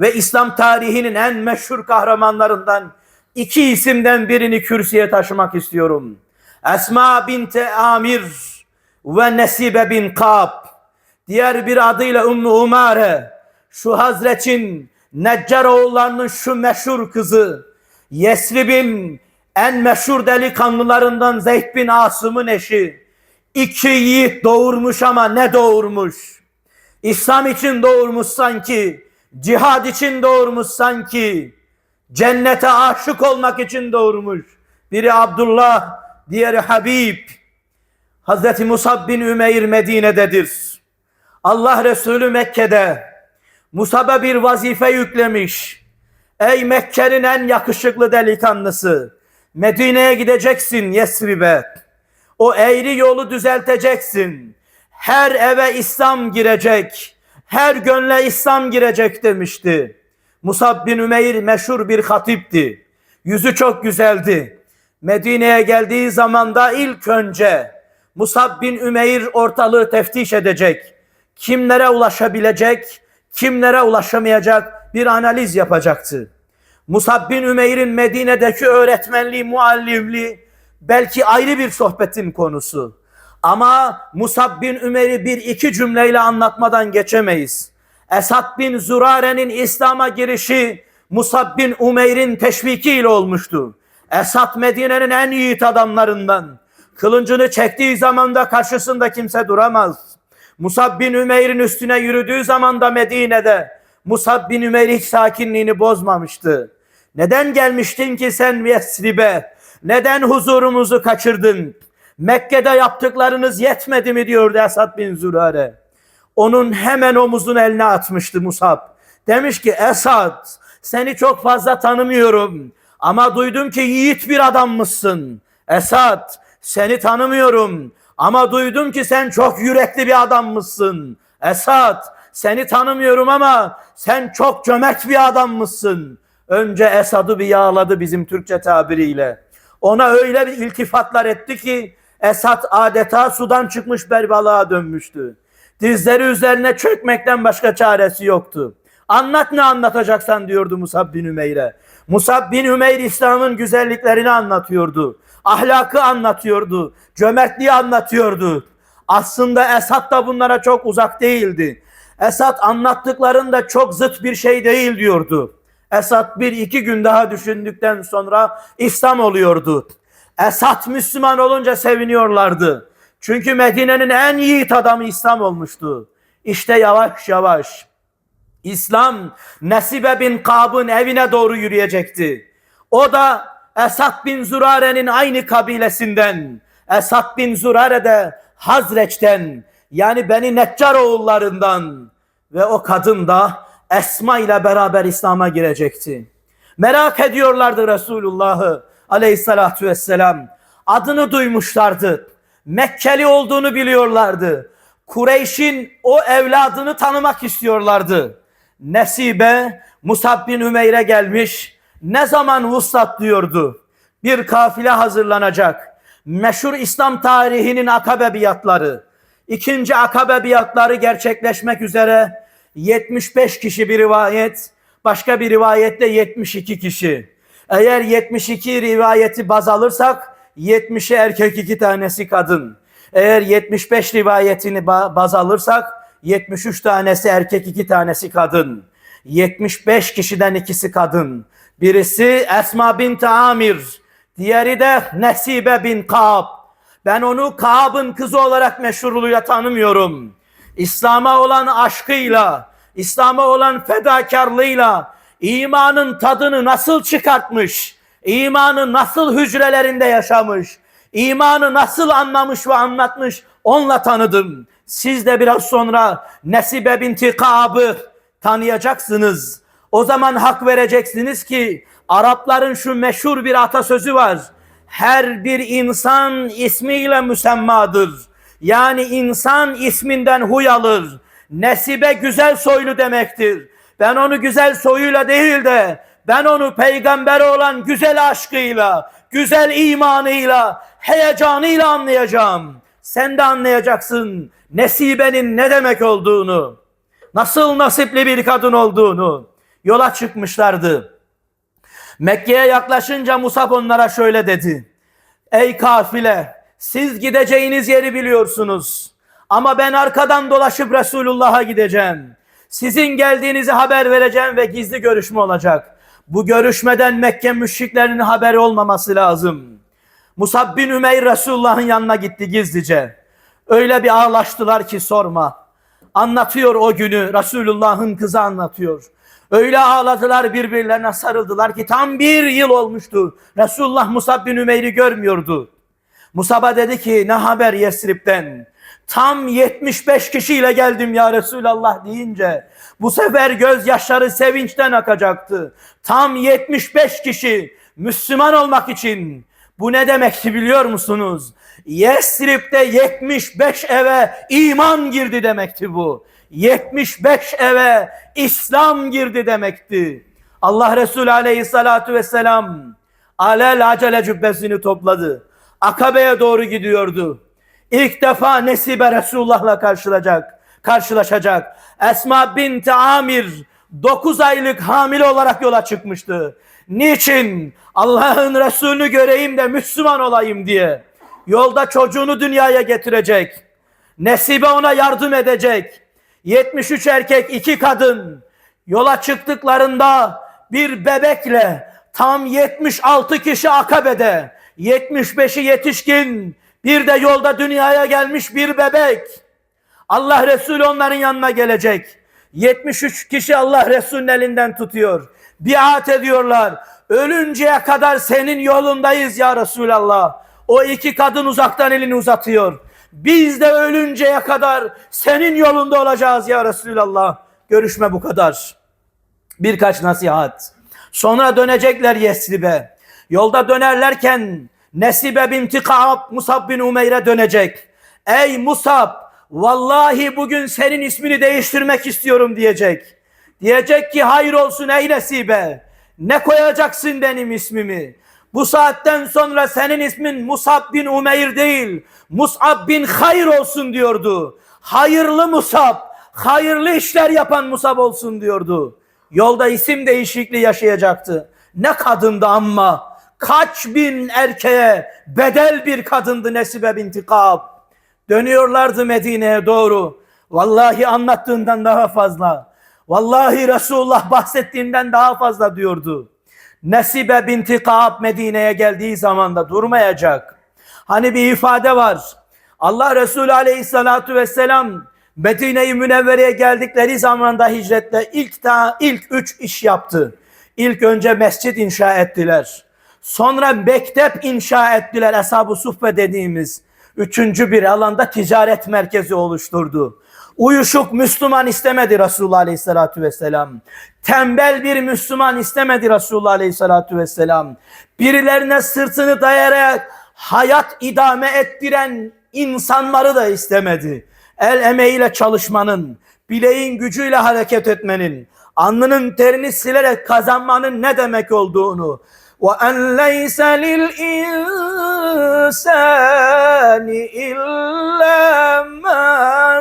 ve İslam tarihinin en meşhur kahramanlarından iki isimden birini kürsüye taşımak istiyorum. Esma binti Amir ve Nesibe bin Kab. Diğer bir adıyla Ümmü Umare. Şu Hazretin Neccar oğullarının şu meşhur kızı. Yesrib'in en meşhur delikanlılarından Zeyd bin Asım'ın eşi. İki yiğit doğurmuş ama ne doğurmuş? İslam için doğurmuş sanki, cihad için doğurmuş sanki, cennete aşık olmak için doğurmuş. Biri Abdullah, diğeri Habib. Hazreti Musab bin Ümeyr Medine'dedir. Allah Resulü Mekke'de Musab'a bir vazife yüklemiş. Ey Mekke'nin en yakışıklı delikanlısı, Medine'ye gideceksin Yesrib'e. O eğri yolu düzelteceksin. Her eve İslam girecek. Her gönle İslam girecek demişti. Musab bin Ümeyr meşhur bir hatipti. Yüzü çok güzeldi. Medine'ye geldiği zaman da ilk önce Musab bin Ümeyr ortalığı teftiş edecek. Kimlere ulaşabilecek, kimlere ulaşamayacak bir analiz yapacaktı. Musab bin Ümeyr'in Medine'deki öğretmenliği, muallimliği belki ayrı bir sohbetin konusu. Ama Musab bin Ümer'i bir iki cümleyle anlatmadan geçemeyiz. Esad bin Zurare'nin İslam'a girişi Musab bin Umeyr'in teşvikiyle olmuştu. Esad Medine'nin en yiğit adamlarından. Kılıncını çektiği zaman da karşısında kimse duramaz. Musab bin Ümeyr'in üstüne yürüdüğü zaman da Medine'de Musab bin Ümeyr hiç sakinliğini bozmamıştı. Neden gelmiştin ki sen Yesrib'e? Neden huzurumuzu kaçırdın? Mekke'de yaptıklarınız yetmedi mi diyordu Esad bin Zürare. Onun hemen omuzun eline atmıştı Musab. Demiş ki Esad seni çok fazla tanımıyorum ama duydum ki yiğit bir adammışsın. Esad seni tanımıyorum ama duydum ki sen çok yürekli bir adammışsın. Esad seni tanımıyorum ama sen çok cömert bir adammışsın. Önce Esad'ı bir yağladı bizim Türkçe tabiriyle. Ona öyle bir iltifatlar etti ki Esad adeta sudan çıkmış bir balığa dönmüştü. Dizleri üzerine çökmekten başka çaresi yoktu. Anlat ne anlatacaksan diyordu Musab bin Ümeyr'e. Musab bin Ümeyr İslam'ın güzelliklerini anlatıyordu. Ahlakı anlatıyordu. Cömertliği anlatıyordu. Aslında Esad da bunlara çok uzak değildi. Esad anlattıklarında çok zıt bir şey değil diyordu. Esad bir iki gün daha düşündükten sonra İslam oluyordu. Esad Müslüman olunca seviniyorlardı. Çünkü Medine'nin en yiğit adamı İslam olmuştu. İşte yavaş yavaş İslam Nesibe bin Kab'ın evine doğru yürüyecekti. O da Esad bin Zurare'nin aynı kabilesinden. Esad bin Zurare de Hazreç'ten yani Beni Neccar oğullarından ve o kadın da Esma ile beraber İslam'a girecekti. Merak ediyorlardı Resulullah'ı aleyhissalatu vesselam. Adını duymuşlardı. Mekkeli olduğunu biliyorlardı. Kureyş'in o evladını tanımak istiyorlardı. Nesibe Musab bin Ümeyr'e gelmiş. Ne zaman vuslat diyordu. Bir kafile hazırlanacak. Meşhur İslam tarihinin akabe biatları. İkinci akabe biatları gerçekleşmek üzere 75 kişi bir rivayet, başka bir rivayette 72 kişi. Eğer 72 rivayeti baz alırsak 70'i erkek iki tanesi kadın. Eğer 75 rivayetini ba- baz alırsak 73 tanesi erkek iki tanesi kadın. 75 kişiden ikisi kadın. Birisi Esma bint Amir, diğeri de Nesibe bin Kab. Ben onu Kab'ın kızı olarak meşhurluğuyla tanımıyorum. İslam'a olan aşkıyla, İslam'a olan fedakarlığıyla imanın tadını nasıl çıkartmış, imanı nasıl hücrelerinde yaşamış, imanı nasıl anlamış ve anlatmış onunla tanıdım. Siz de biraz sonra Nesibe binti Kab'ı tanıyacaksınız. O zaman hak vereceksiniz ki Arapların şu meşhur bir atasözü var. Her bir insan ismiyle müsemmadır. Yani insan isminden huy alır. Nesibe güzel soylu demektir. Ben onu güzel soyuyla değil de ben onu peygamber olan güzel aşkıyla, güzel imanıyla, heyecanıyla anlayacağım. Sen de anlayacaksın Nesibe'nin ne demek olduğunu. Nasıl nasipli bir kadın olduğunu. yola çıkmışlardı. Mekke'ye yaklaşınca Musab onlara şöyle dedi. Ey kafile siz gideceğiniz yeri biliyorsunuz. Ama ben arkadan dolaşıp Resulullah'a gideceğim. Sizin geldiğinizi haber vereceğim ve gizli görüşme olacak. Bu görüşmeden Mekke müşriklerinin haberi olmaması lazım. Musab bin Ümeyr Resulullah'ın yanına gitti gizlice. Öyle bir ağlaştılar ki sorma. Anlatıyor o günü Resulullah'ın kızı anlatıyor. Öyle ağladılar birbirlerine sarıldılar ki tam bir yıl olmuştu. Resulullah Musab bin Ümeyr'i görmüyordu. Musab'a dedi ki ne haber Yesrib'den? Tam 75 kişiyle geldim ya Resulallah deyince bu sefer gözyaşları sevinçten akacaktı. Tam 75 kişi Müslüman olmak için bu ne demekti biliyor musunuz? Yesrib'de 75 eve iman girdi demekti bu. 75 eve İslam girdi demekti. Allah Resulü aleyhissalatu vesselam alel acele cübbesini topladı. Akabe'ye doğru gidiyordu. İlk defa Nesibe Resulullah'la karşılaşacak. karşılaşacak. Esma binti Amir 9 aylık hamile olarak yola çıkmıştı. Niçin? Allah'ın Resulünü göreyim de Müslüman olayım diye. Yolda çocuğunu dünyaya getirecek. Nesibe ona yardım edecek. 73 erkek, iki kadın yola çıktıklarında bir bebekle tam 76 kişi akabede, 75'i yetişkin, bir de yolda dünyaya gelmiş bir bebek. Allah Resulü onların yanına gelecek. 73 kişi Allah Resulü'nün elinden tutuyor. Biat ediyorlar. Ölünceye kadar senin yolundayız ya Resulallah. O iki kadın uzaktan elini uzatıyor. Biz de ölünceye kadar senin yolunda olacağız ya Resulallah. Görüşme bu kadar. Birkaç nasihat. Sonra dönecekler Yesrib'e. Yolda dönerlerken Nesibe binti Kaab Musab bin Umeyr'e dönecek. Ey Musab vallahi bugün senin ismini değiştirmek istiyorum diyecek. Diyecek ki hayır olsun ey Nesibe. Ne koyacaksın benim ismimi? Bu saatten sonra senin ismin Musab bin Umeyr değil, Musab bin Hayır olsun diyordu. Hayırlı Musab, hayırlı işler yapan Musab olsun diyordu. Yolda isim değişikliği yaşayacaktı. Ne kadındı ama kaç bin erkeğe bedel bir kadındı Nesibe binti Kab. Dönüyorlardı Medine'ye doğru. Vallahi anlattığından daha fazla. Vallahi Resulullah bahsettiğinden daha fazla diyordu. Nesibe binti Kaab Medine'ye geldiği zaman da durmayacak. Hani bir ifade var. Allah Resulü aleyhissalatu vesselam Medine-i Münevvere'ye geldikleri zamanda hicretle ilk ta, ilk üç iş yaptı. İlk önce mescit inşa ettiler. Sonra mektep inşa ettiler. Eshab-ı Suffe dediğimiz üçüncü bir alanda ticaret merkezi oluşturdu. Uyuşuk Müslüman istemedi Resulullah Aleyhisselatü Vesselam. Tembel bir Müslüman istemedi Resulullah Aleyhisselatü Vesselam. Birilerine sırtını dayayarak hayat idame ettiren insanları da istemedi. El emeğiyle çalışmanın, bileğin gücüyle hareket etmenin, alnının terini silerek kazanmanın ne demek olduğunu, وَاَنْ لَيْسَ لِلْاِنْسَانِ اِلَّا مَا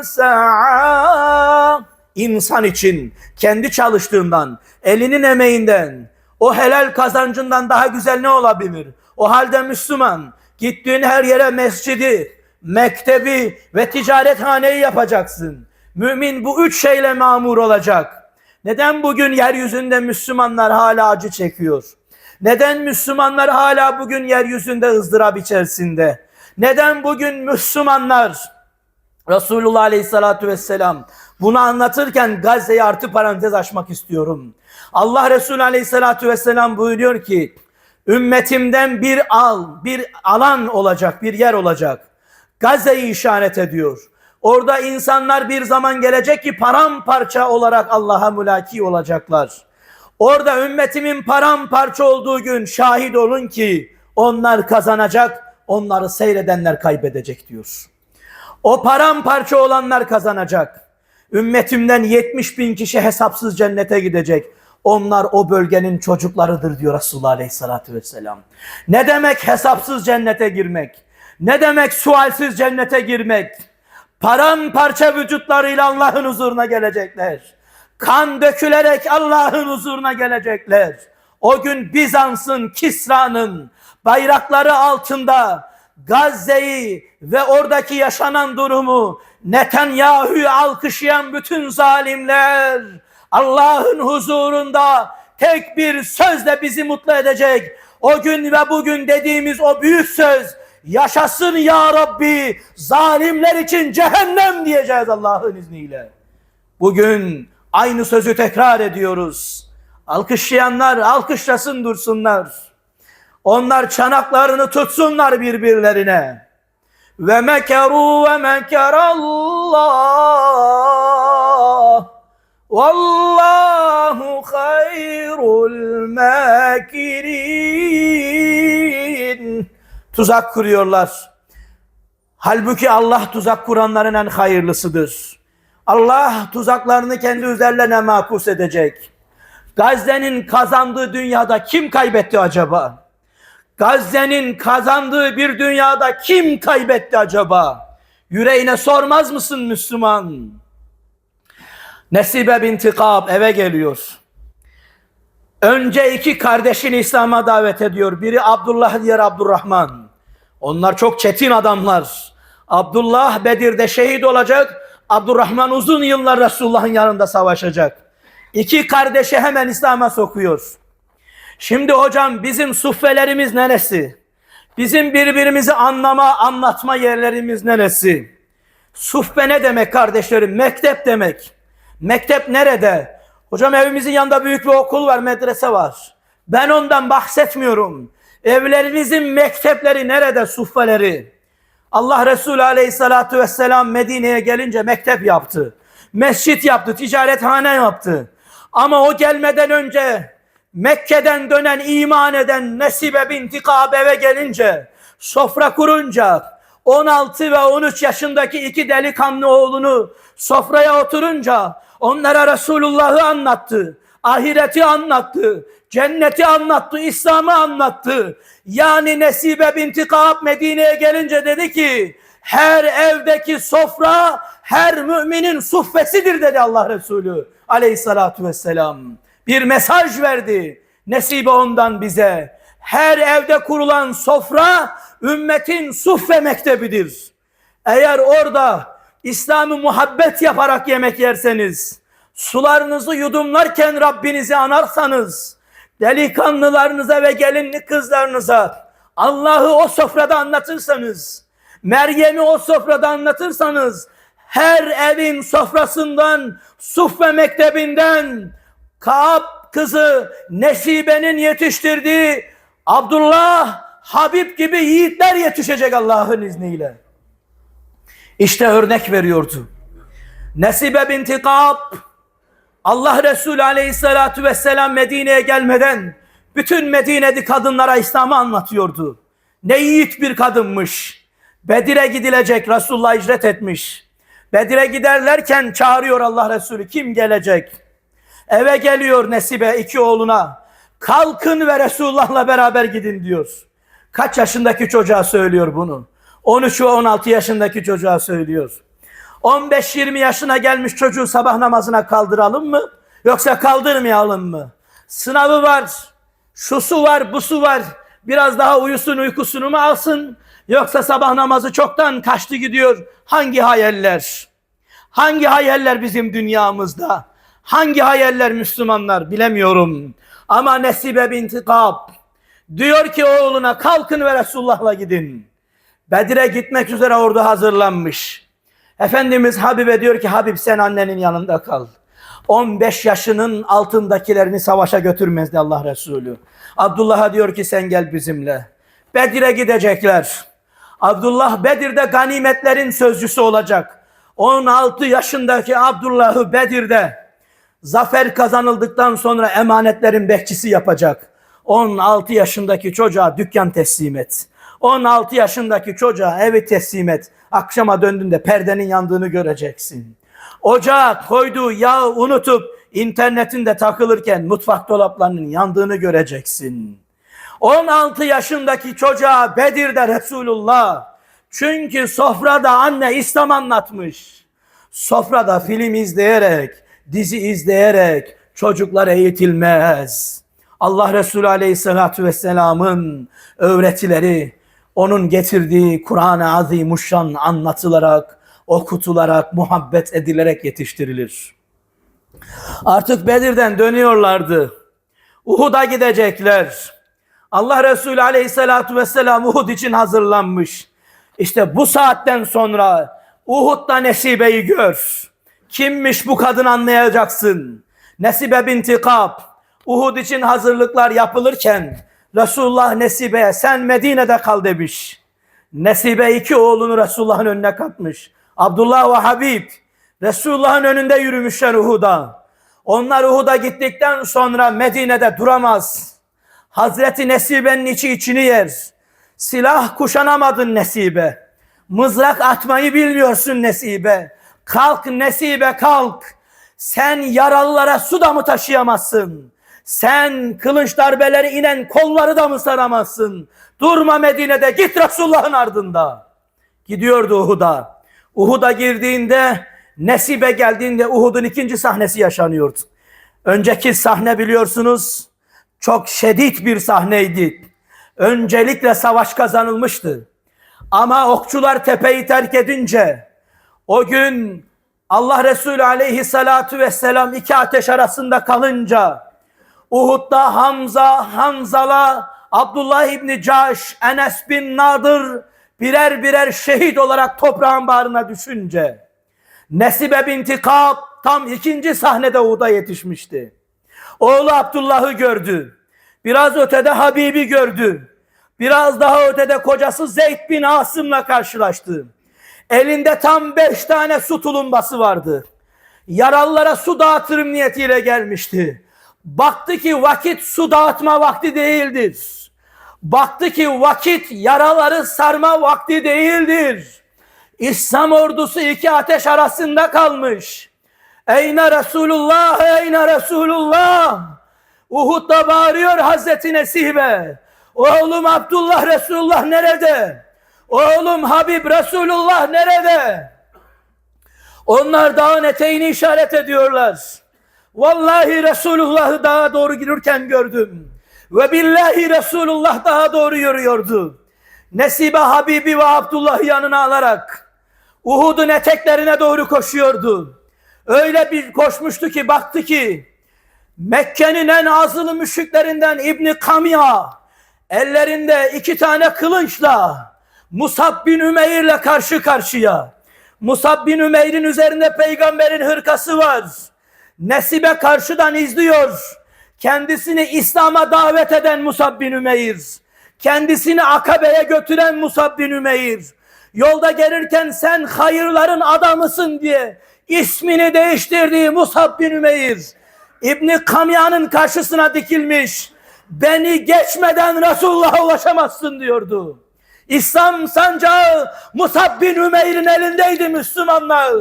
سَعَى İnsan için kendi çalıştığından, elinin emeğinden, o helal kazancından daha güzel ne olabilir? O halde Müslüman, gittiğin her yere mescidi, mektebi ve ticarethaneyi yapacaksın. Mümin bu üç şeyle mamur olacak. Neden bugün yeryüzünde Müslümanlar hala acı çekiyor? Neden Müslümanlar hala bugün yeryüzünde ızdırap içerisinde? Neden bugün Müslümanlar Resulullah Aleyhisselatü Vesselam bunu anlatırken Gazze'yi artı parantez açmak istiyorum. Allah Resulü Aleyhisselatü Vesselam buyuruyor ki ümmetimden bir al, bir alan olacak, bir yer olacak. Gazze'yi işaret ediyor. Orada insanlar bir zaman gelecek ki paramparça olarak Allah'a mülaki olacaklar. Orada ümmetimin paramparça olduğu gün şahit olun ki onlar kazanacak, onları seyredenler kaybedecek diyor. O paramparça olanlar kazanacak. Ümmetimden 70 bin kişi hesapsız cennete gidecek. Onlar o bölgenin çocuklarıdır diyor Resulullah Aleyhisselatü Vesselam. Ne demek hesapsız cennete girmek? Ne demek sualsiz cennete girmek? Paramparça vücutlarıyla Allah'ın huzuruna gelecekler. Kan dökülerek Allah'ın huzuruna gelecekler. O gün Bizans'ın, Kisra'nın bayrakları altında Gazze'yi ve oradaki yaşanan durumu Netanyahu'yu alkışlayan bütün zalimler Allah'ın huzurunda tek bir sözle bizi mutlu edecek. O gün ve bugün dediğimiz o büyük söz yaşasın ya Rabbi zalimler için cehennem diyeceğiz Allah'ın izniyle. Bugün aynı sözü tekrar ediyoruz. Alkışlayanlar alkışlasın dursunlar. Onlar çanaklarını tutsunlar birbirlerine. Ve mekeru ve mekerallah. Vallahu hayrul makirin. Tuzak kuruyorlar. Halbuki Allah tuzak kuranların en hayırlısıdır. Allah tuzaklarını kendi üzerlerine makus edecek. Gazze'nin kazandığı dünyada kim kaybetti acaba? Gazze'nin kazandığı bir dünyada kim kaybetti acaba? Yüreğine sormaz mısın Müslüman? Nesibe binti Kab eve geliyor. Önce iki kardeşini İslam'a davet ediyor. Biri Abdullah, diğer Abdurrahman. Onlar çok çetin adamlar. Abdullah Bedir'de şehit olacak. Abdurrahman uzun yıllar Resulullah'ın yanında savaşacak. İki kardeşi hemen İslam'a sokuyor. Şimdi hocam bizim suffelerimiz neresi? Bizim birbirimizi anlama, anlatma yerlerimiz neresi? Suffe ne demek kardeşlerim? Mektep demek. Mektep nerede? Hocam evimizin yanında büyük bir okul var, medrese var. Ben ondan bahsetmiyorum. Evlerinizin mektepleri nerede, suffeleri? Allah Resulü aleyhissalatu vesselam Medine'ye gelince mektep yaptı. Mescit yaptı, ticarethane yaptı. Ama o gelmeden önce Mekke'den dönen iman eden Nesibe binti Kabe've gelince sofra kurunca 16 ve 13 yaşındaki iki delikanlı oğlunu sofraya oturunca onlara Resulullah'ı anlattı. Ahireti anlattı. Cenneti anlattı. İslam'ı anlattı. Yani Nesibe binti Kaab Medine'ye gelince dedi ki her evdeki sofra her müminin suffesidir dedi Allah Resulü aleyhissalatu vesselam. Bir mesaj verdi. Nesibe ondan bize. Her evde kurulan sofra ümmetin suffe mektebidir. Eğer orada İslam'ı muhabbet yaparak yemek yerseniz, sularınızı yudumlarken Rabbinizi anarsanız, delikanlılarınıza ve gelinli kızlarınıza Allah'ı o sofrada anlatırsanız, Meryem'i o sofrada anlatırsanız, her evin sofrasından, suffe mektebinden, Kaab kızı Nesibe'nin yetiştirdiği Abdullah, Habib gibi yiğitler yetişecek Allah'ın izniyle. İşte örnek veriyordu. Nesibe binti Kaab, Allah Resulü aleyhissalatu vesselam Medine'ye gelmeden bütün Medine'de kadınlara İslam'ı anlatıyordu. Ne yiğit bir kadınmış. Bedir'e gidilecek Resulullah icret etmiş. Bedir'e giderlerken çağırıyor Allah Resulü kim gelecek? Eve geliyor Nesibe iki oğluna. Kalkın ve Resulullah'la beraber gidin diyor. Kaç yaşındaki çocuğa söylüyor bunu? 13 ve 16 yaşındaki çocuğa söylüyor. 15-20 yaşına gelmiş çocuğu sabah namazına kaldıralım mı? Yoksa kaldırmayalım mı? Sınavı var, şusu var, busu var. Biraz daha uyusun uykusunu mu alsın? Yoksa sabah namazı çoktan kaçtı gidiyor. Hangi hayaller? Hangi hayaller bizim dünyamızda? Hangi hayaller Müslümanlar bilemiyorum. Ama Nesibe binti Kab diyor ki oğluna kalkın ve Resulullah'la gidin. Bedir'e gitmek üzere orada hazırlanmış. Efendimiz Habib'e diyor ki Habib sen annenin yanında kal. 15 yaşının altındakilerini savaşa götürmezdi Allah Resulü. Abdullah'a diyor ki sen gel bizimle. Bedir'e gidecekler. Abdullah Bedir'de ganimetlerin sözcüsü olacak. 16 yaşındaki Abdullah'ı Bedir'de zafer kazanıldıktan sonra emanetlerin bekçisi yapacak. 16 yaşındaki çocuğa dükkan teslim et. 16 yaşındaki çocuğa evi teslim et. Akşama döndüğünde perdenin yandığını göreceksin. Ocağa koyduğu yağı unutup internetinde takılırken mutfak dolaplarının yandığını göreceksin. 16 yaşındaki çocuğa Bedir'de Resulullah. Çünkü sofrada anne İslam anlatmış. Sofrada film izleyerek, dizi izleyerek çocuklar eğitilmez. Allah Resulü Aleyhisselatü Vesselam'ın öğretileri, onun getirdiği Kur'an-ı Azimuşşan anlatılarak, okutularak, muhabbet edilerek yetiştirilir. Artık Bedir'den dönüyorlardı. Uhud'a gidecekler. Allah Resulü Aleyhisselatü Vesselam Uhud için hazırlanmış. İşte bu saatten sonra Uhud'da Nesibe'yi gör. Kimmiş bu kadın anlayacaksın. Nesibe binti Kab. Uhud için hazırlıklar yapılırken Resulullah Nesibe'ye sen Medine'de kal demiş. Nesibe iki oğlunu Resulullah'ın önüne katmış. Abdullah ve Habib Resulullah'ın önünde yürümüşler Uhud'a. Onlar Uhud'a gittikten sonra Medine'de duramaz. Hazreti Nesibe'nin içi içini yer. Silah kuşanamadın Nesibe. Mızrak atmayı bilmiyorsun Nesibe. Kalk Nesibe kalk. Sen yaralılara su da mı taşıyamazsın? Sen kılıç darbeleri inen kolları da mı saramazsın? Durma Medine'de git Resulullah'ın ardında. Gidiyordu Uhud'a. Uhud'a girdiğinde Nesibe geldiğinde Uhud'un ikinci sahnesi yaşanıyordu. Önceki sahne biliyorsunuz çok şiddet bir sahneydi. Öncelikle savaş kazanılmıştı. Ama okçular tepeyi terk edince o gün Allah Resulü aleyhissalatu vesselam iki ateş arasında kalınca Uhud'da Hamza, Hanzala, Abdullah İbni Caş, Enes bin Nadır birer birer şehit olarak toprağın bağrına düşünce Nesibe binti Kab tam ikinci sahnede Uhud'a yetişmişti. Oğlu Abdullah'ı gördü. Biraz ötede Habib'i gördü. Biraz daha ötede kocası Zeyd bin Asım'la karşılaştı. Elinde tam beş tane su tulumbası vardı. Yaralılara su dağıtırım niyetiyle gelmişti. Baktı ki vakit su dağıtma vakti değildir. Baktı ki vakit yaraları sarma vakti değildir. İslam ordusu iki ateş arasında kalmış. Eyne Resulullah, eyne Resulullah. Uhud'da bağırıyor Hazreti Nesibe. Oğlum Abdullah Resulullah nerede? Oğlum Habib Resulullah nerede? Onlar dağın eteğini işaret ediyorlar. Vallahi Resulullah'ı dağa doğru girirken gördüm. Ve billahi Resulullah daha doğru yürüyordu. Nesibe Habibi ve Abdullah yanına alarak Uhud'un eteklerine doğru koşuyordu. Öyle bir koşmuştu ki baktı ki Mekke'nin en azılı müşriklerinden İbni Kamiya ellerinde iki tane kılıçla Musab bin Ümeyr'le karşı karşıya. Musab bin Ümeyr'in üzerinde peygamberin hırkası var. Nesibe karşıdan izliyor. Kendisini İslam'a davet eden Musab bin Ümeyr. Kendisini Akabe'ye götüren Musab bin Ümeyr. Yolda gelirken sen hayırların adamısın diye ismini değiştirdiği Musab bin Ümeyr. İbni Kamya'nın karşısına dikilmiş. Beni geçmeden Resulullah'a ulaşamazsın diyordu. İslam sancağı Musab bin Ümeyr'in elindeydi Müslümanlar.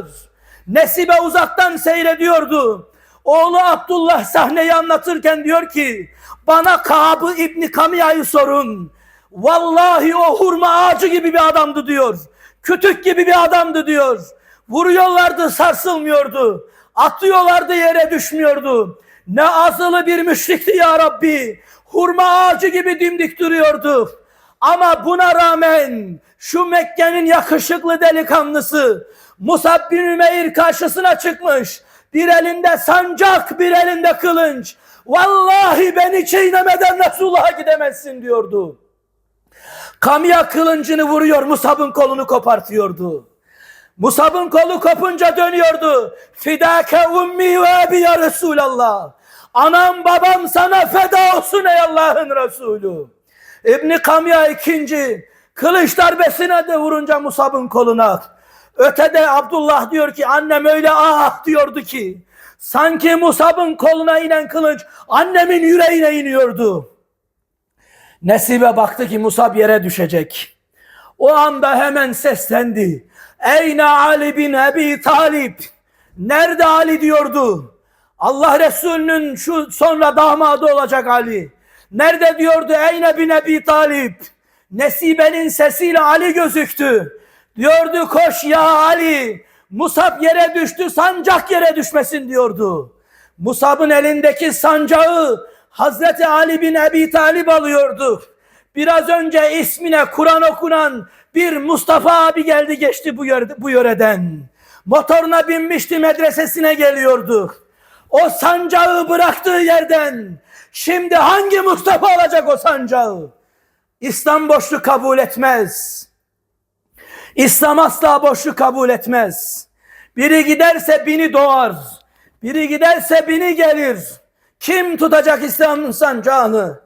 Nesibe uzaktan seyrediyordu. Oğlu Abdullah sahneyi anlatırken diyor ki bana Kab'ı İbni Kamiya'yı sorun. Vallahi o hurma ağacı gibi bir adamdı diyor. Kütük gibi bir adamdı diyor. Vuruyorlardı sarsılmıyordu. Atıyorlardı yere düşmüyordu. Ne azılı bir müşrikti ya Rabbi. Hurma ağacı gibi dimdik duruyordu. Ama buna rağmen şu Mekke'nin yakışıklı delikanlısı Musab bin Ümeyr karşısına çıkmış. Bir elinde sancak, bir elinde kılınç. Vallahi beni çiğnemeden Resulullah'a gidemezsin diyordu. Kamya kılıncını vuruyor, Musab'ın kolunu kopartıyordu. Musab'ın kolu kopunca dönüyordu. Fidake ummi ve abi ya Resulallah. Anam babam sana feda olsun ey Allah'ın Resulü. İbni Kamya ikinci kılıç darbesine de vurunca Musab'ın koluna. Ötede Abdullah diyor ki annem öyle ah diyordu ki sanki Musab'ın koluna inen kılıç annemin yüreğine iniyordu. Nesibe baktı ki Musab yere düşecek. O anda hemen seslendi. Eyne Ali bin Ebi Talip. Nerede Ali diyordu. Allah Resulü'nün şu sonra damadı olacak Ali. Nerede diyordu Eyne bin Ebi Talip. Nesibe'nin sesiyle Ali gözüktü. Diyordu koş ya Ali. Musab yere düştü, sancak yere düşmesin diyordu. Musab'ın elindeki sancağı Hazreti Ali bin Ebi Talib alıyordu. Biraz önce ismine Kur'an okunan bir Mustafa abi geldi geçti bu, yörede, bu yöreden. Motoruna binmişti medresesine geliyordu. O sancağı bıraktığı yerden şimdi hangi Mustafa alacak o sancağı? İslam boşluk kabul etmez. İslam asla boşluk kabul etmez. Biri giderse bini doğar. Biri giderse bini gelir. Kim tutacak İslam'ın sancağını?